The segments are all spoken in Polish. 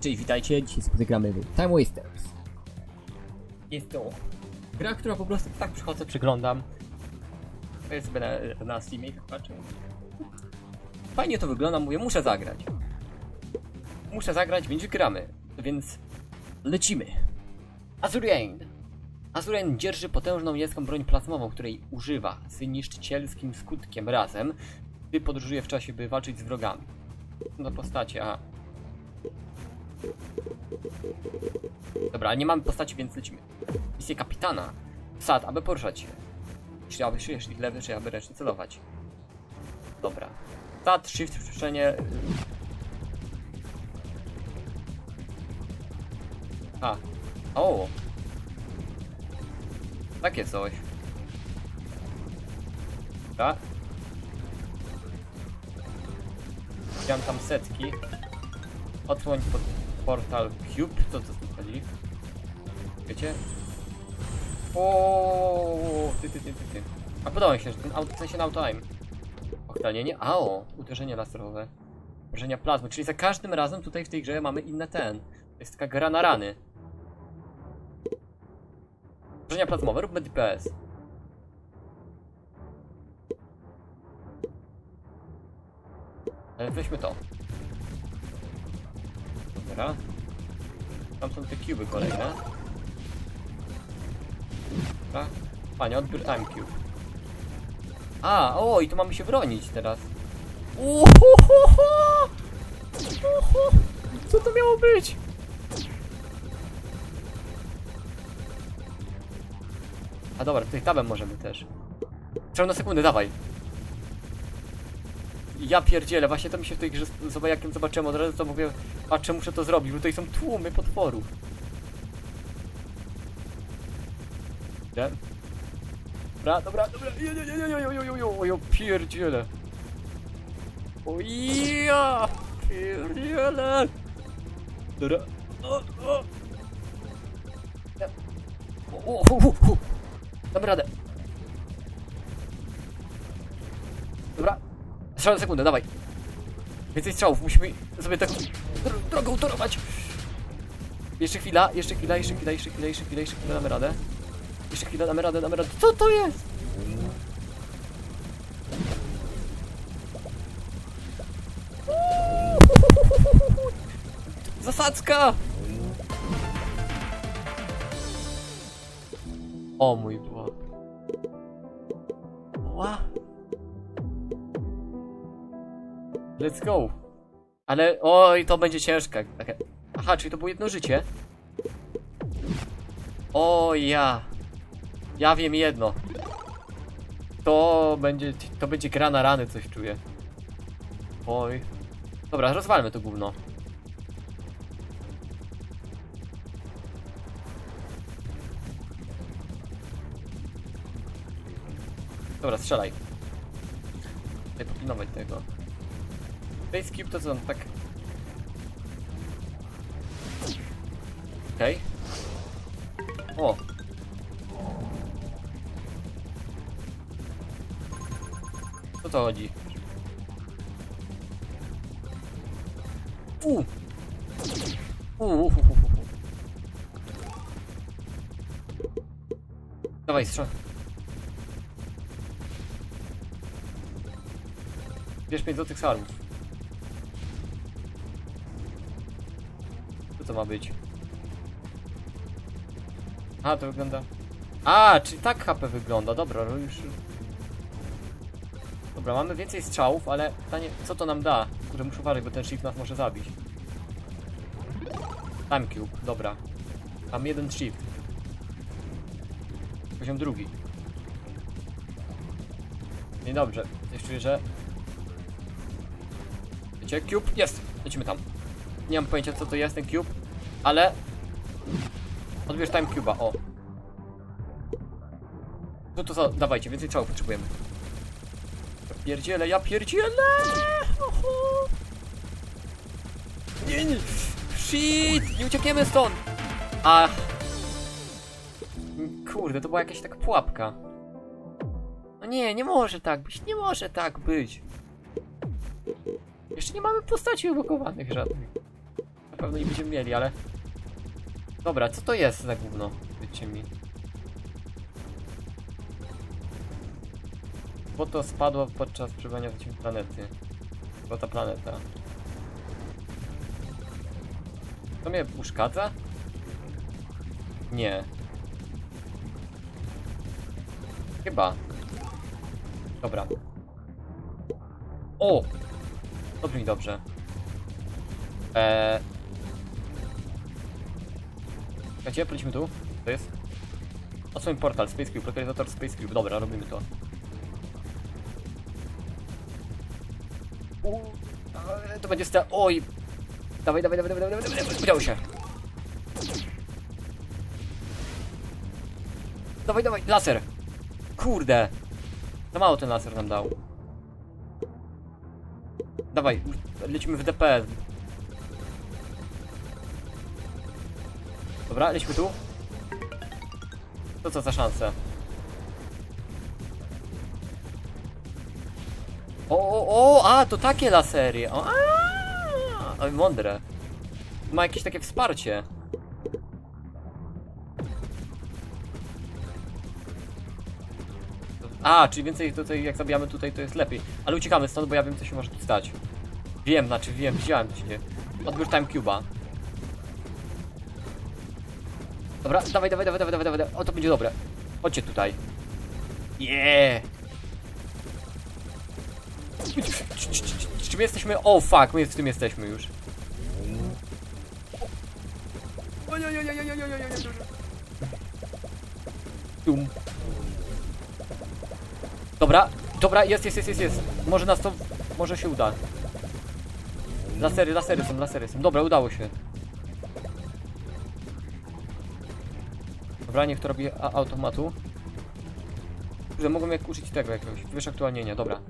Cześć, witajcie. Dzisiaj w Time Wasters. Jest to gra, która po prostu tak przychodzę, przyglądam. To jest sobie na, na Steamie, patrzę. Fajnie to wygląda, mówię, muszę zagrać. Muszę zagrać, więc gramy. Więc lecimy. Azurian. Azurian dzierży potężną niemiecką broń plazmową, której używa z niszczycielskim skutkiem razem, gdy podróżuje w czasie, by walczyć z wrogami. No postacie, a Dobra, ale nie mamy postaci, więc lecimy. Misję kapitana. Sad, aby poruszać się. Jeśli aby się, jeśli lewy, czy aby ręcznie celować. Dobra. Sad, shift, przyspieszenie. A. O. Takie coś. Dobra. Widziałem tam setki. Odsłoń pod portal Cube. Co to tym chodzi? Wiecie? O, ty, ty, ty, ty, ty. A podoba mi się, że ten auto, w sensie na auto-aim. Ochranienie? A o, uderzenie laserowe. Uderzenia plazmy, czyli za każdym razem tutaj w tej grze mamy inne ten. To jest taka gra na rany. Uderzenia plazmowe, róbmy DPS. Ale weźmy to. Dobra. Tam są te cuby kolejne. Dobra. Panie, odbiór time cube. A, o, i tu mamy się bronić teraz. Uhuhuhu! Uhu! Co to miało być? A dobra, tutaj tabem możemy też. Trzeba na sekundę, dawaj. Ja pierdzielę, właśnie to mi się w tej grze z Zobajakiem zobaczyłem od razu, to mówię, patrzę, muszę to zrobić, bo tutaj są tłumy potworów. Idę. Dobra, dobra, dobra, jo, jo, jo, jo, jo, jo, jo, jo, jo, pierdzielę. O pierdzielę. Dobra, o. Strzał na sekundę, dawaj. Więcej strzałów, musimy sobie tak dro drogą torować. Jeszcze chwila, jeszcze chwila, jeszcze chwila, jeszcze chwila, jeszcze chwila, jeszcze chwila, damy radę. Jeszcze chwila, damy radę, damy radę. Co to jest? Zasadzka! O mój Boże. Ła. Let's go. Ale, oj, to będzie ciężka. Aha, czyli to było jedno życie? O ja. Ja wiem jedno. To będzie, to będzie gra na rany, coś czuję. Oj. Dobra, rozwalmy to gówno. Dobra, strzelaj. Daj popilnować tego. Space Cube to co tak... Okej. O! Co to chodzi? U! U, u, u, u, u. Dawaj, strzel. Bierz mnie do tych sarów. Ma być? A, to wygląda... A, czyli tak HP wygląda, dobra, no już... Dobra, mamy więcej strzałów, ale pytanie, co to nam da? Kurde, muszę uważać, bo ten shift nas może zabić. Time cube, dobra. Mam jeden shift. Poziom drugi. Niedobrze, coś czuję, że... Wiecie, cube, jest! Lecimy tam. Nie mam pojęcia co to jest ten cube, ale... Odbierz time cube'a, o. No to dawajcie, więcej strzałów potrzebujemy. Ja pierdzielę, ja pierdzielę! Oho. Nie, nie. Shit! Nie uciekniemy stąd! A. Kurde, to była jakaś taka pułapka. No nie, nie może tak być, nie może tak być. Jeszcze nie mamy postaci ulokowanych żadnych. Pewno nie będziemy mieli, ale... Dobra, co to jest za gówno? Powiedzcie mi. Bo to spadło podczas przebywania w planety. Bo ta planeta. To mnie uszkadza? Nie. Chyba. Dobra. O! To brzmi dobrze. Eee... Słuchajcie, polecimy tu. To jest? Odsłoń portal, Space Cube, lokalizator Space Cube. Dobra, robimy to. U, to będzie sta... Oj! Dawaj, dawaj, dawaj, dawaj, dawaj, dawaj, udało się. Dawaj, dawaj, laser! Kurde! Za mało ten laser nam dał. Dawaj, lecimy w DPS. Dobra, lecimy tu. To co za szanse? O, o, o, a, to takie lasery. O, a, ale mądre. Ma jakieś takie wsparcie. A, czyli więcej tutaj, jak zabijamy tutaj, to jest lepiej. Ale uciekamy stąd, bo ja wiem, co się może tu stać. Wiem, znaczy wiem, widziałem cię. Odbiór time cube'a. Dobra, dawaj, dawaj, dawaj, dawaj, dawaj, dawaj. O, to będzie dobre. Chodźcie tutaj. Yeah! Czy my jesteśmy? O, fuck, my w tym jesteśmy już. Dum. Dobra, dobra, jest, jest, jest, jest, jest. Może nas to, może się uda. Lasery, lasery są, lasery są. Dobra, udało się. Dobra, niech to robi automatu. Że mogą jak użyć tego jakiegoś, wyszaktualnienia, dobra.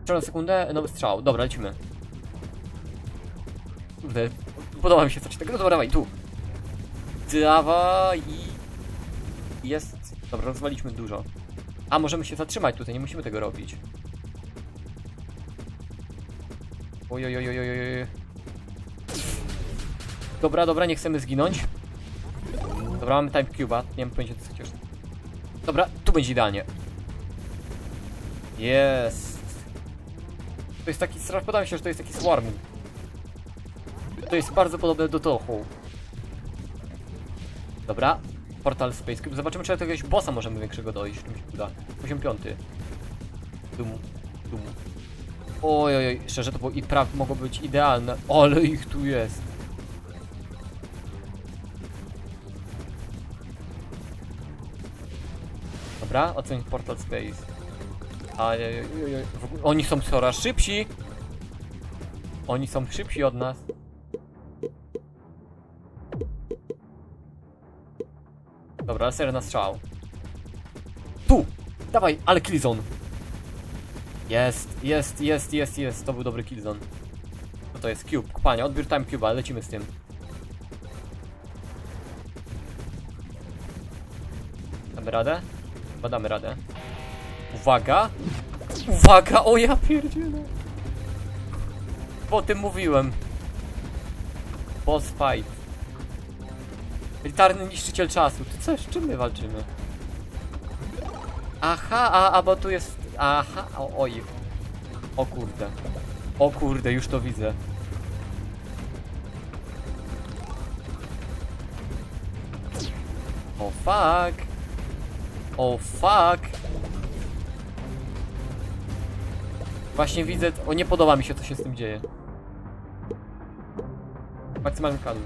Strzał na sekundę, nowy strzał, dobra, lecimy. Kurde, podoba mi się coś tego, no dobra, dawaj, tu. Dawaj i... Jest, dobra, rozwaliśmy dużo. A, możemy się zatrzymać tutaj, nie musimy tego robić. Oj, oj, oj, oj, oj, oj. Dobra, dobra, nie chcemy zginąć. Dobra, mamy time cube'a, nie wiem pojęcia co chociaż. Dobra, tu będzie idealnie. Jest. To jest taki, strach, podoba mi się, że to jest taki swarm. To jest bardzo podobne do Tohu. Dobra, portal Space Cube. Zobaczymy, czy do jakiegoś bossa możemy większego dojść, czy mi się uda. Poziom piąty. Dum, dum. Oj, oj, oj, szczerze to było i praw mogło być idealne, ale ich tu jest. Dobra, ocenić Portal Space. Ajajaj, w ogóle- oni są coraz szybsi. Oni są szybsi od nas. Dobra, laser na strzał. Tu! Dawaj, ale killzone. Jest, jest, jest, jest, jest. To był dobry killzone. Co to jest? Cube. Panie, odbiór time cube'a, lecimy z tym. Damy radę? Chyba damy radę. Uwaga! Uwaga! O ja pierdzielę! O tym mówiłem. Boss fight. Elitarny niszczyciel czasu. Ty co, z czym my walczymy? Aha, a, a bo tu jest... Aha, o, oj. O kurde. O kurde, już to widzę. O fuck. O fuck. Właśnie widzę... O, nie podoba mi się, co się z tym dzieje. Maksymalny kadr.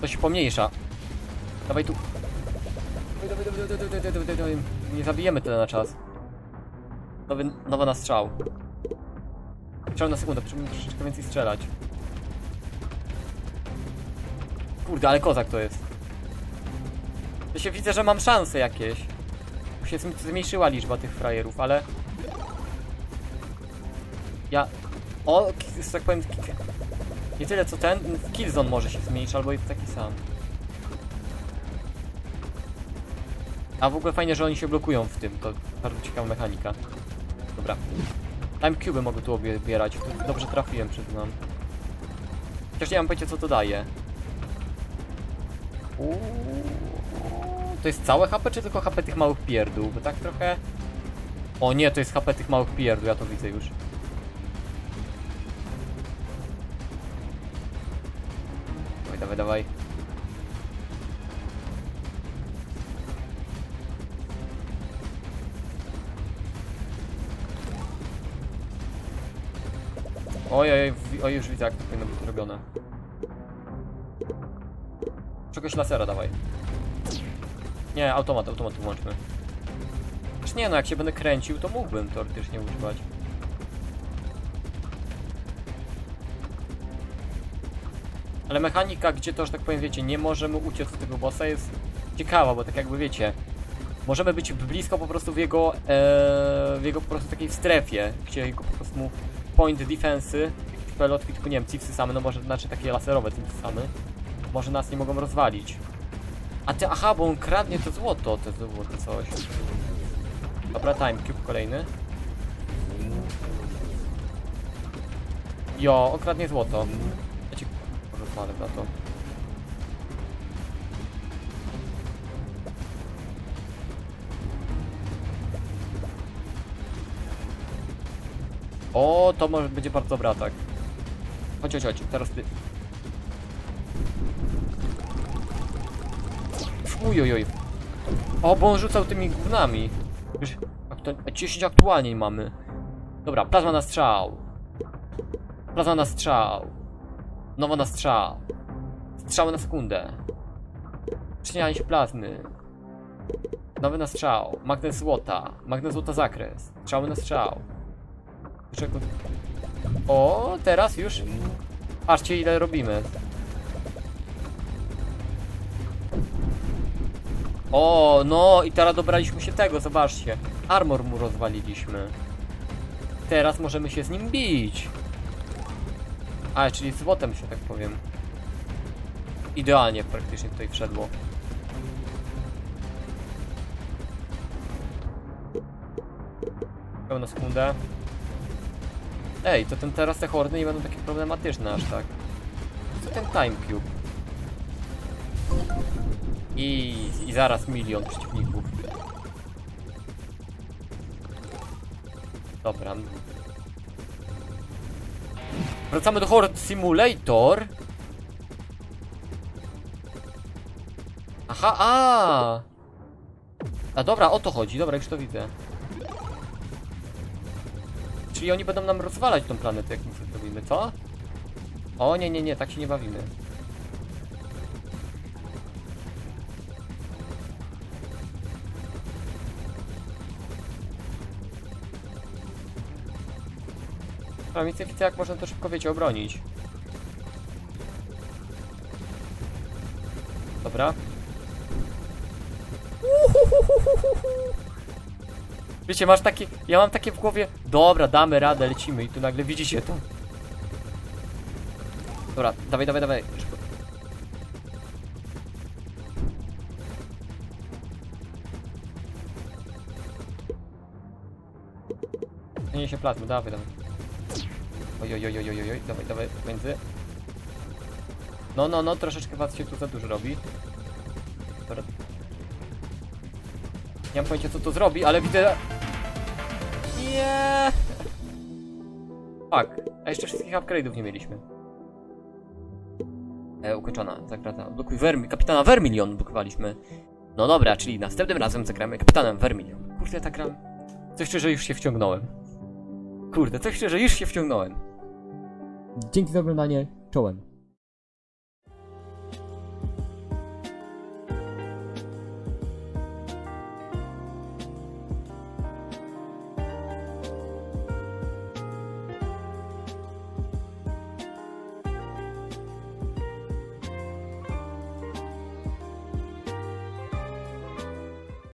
To się pomniejsza. Dawaj tu. Dawaj, dawaj, dawaj, dawaj. Nie zabijemy tyle na czas. Nowy, nowa na strzał. Strzał na sekundę, potrzebujemy troszeczkę więcej strzelać. Kurde, ale kozak to jest. To się widzę, że mam szanse jakieś. Już się zm- zmniejszyła liczba tych frajerów, ale... Ja... O, że tak powiem... Nie tyle co ten, Killzone może się zmniejszyć, albo jest taki sam. A w ogóle fajnie, że oni się blokują w tym, to bardzo ciekawa mechanika. Dobra. Time Cube mogę tu obierać, dobrze trafiłem, przyznam. Chociaż nie mam pojęcia co to daje. Uuu. To jest całe HP, czy tylko HP tych małych pierdół? Bo tak trochę... O nie, to jest HP tych małych pierdół, ja to widzę już. Dawaj, dawaj, dawaj. Oj, oj, już widzę jak to powinno być zrobione. Czegoś lasera dawaj. Nie, automat, automat włączmy. Też nie no, jak się będę kręcił, to mógłbym teoretycznie używać. Ale mechanika, gdzie to, że tak powiem, wiecie, nie możemy uciec od tego bossa jest ciekawa, bo tak jakby wiecie, możemy być blisko po prostu w jego, e, w jego po prostu takiej strefie, gdzie jego po prostu point defensy, pelotki typu, nie wiem, cipsy same, no może, znaczy takie laserowe cipsy same, może nas nie mogą rozwalić. A ty, aha, bo on kradnie to złoto, to złoto coś. Dobra, time cube kolejny. Jo, okradnie złoto. Ja ci rozwalę za to. O, to może będzie bardzo dobry atak. Chodź, chodź, chodź, teraz ty. Ujojoj. O, bo on rzucał tymi gównami. Już aktu- 10 aktualnie mamy. Dobra, plazma na strzał. Plazma na strzał. Nowa na strzał. Strzały na sekundę. Przycinanie się plazmy. Nowy na strzał. Magnes złota. Magnes złota zakres. Strzały na strzał. Czego? O, teraz już. Patrzcie ile robimy. O, no i teraz dobraliśmy się tego, zobaczcie. Armor mu rozwaliliśmy. Teraz możemy się z nim bić. A, czyli z złotem, że tak powiem. Idealnie praktycznie tutaj wszedło. Pełna sekundę. Ej, to ten teraz te hordy nie będą takie problematyczne aż tak. Co ten time cube? I, I zaraz milion przeciwników. Dobra. Wracamy do Horde Simulator. Aha, a. A dobra, o to chodzi, dobra, już to widzę. Czyli oni będą nam rozwalać tą planetę, jak to zrobimy, co? O, nie, nie, nie, tak się nie bawimy. A więc widzę, jak można to szybko, wiecie, obronić. Dobra. Wiecie, masz takie... Ja mam takie w głowie... Dobra, damy radę, lecimy i tu nagle widzicie to. Dobra, dawaj, dawaj, dawaj. Szybko. Nie się plazmy, dawaj, dawaj. Oj, oj, oj, oj, oj, oj, dawaj, dawaj, między. No, no, no, troszeczkę was się tu za dużo robi. Dobra. Nie mam pojęcia co to zrobi, ale widzę... Nie. Fuck. A jeszcze wszystkich upgrade'ów nie mieliśmy. E, ukończona, zagrata. Blokuj Vermi... Kapitana Vermilion blokowaliśmy. No dobra, czyli następnym razem zagramy Kapitanem Vermilion. Kurde, tak gram... Coś szczerze już się wciągnąłem. Kurde, coś szczerze już się wciągnąłem. Dzięki za oglądanie. Czołem.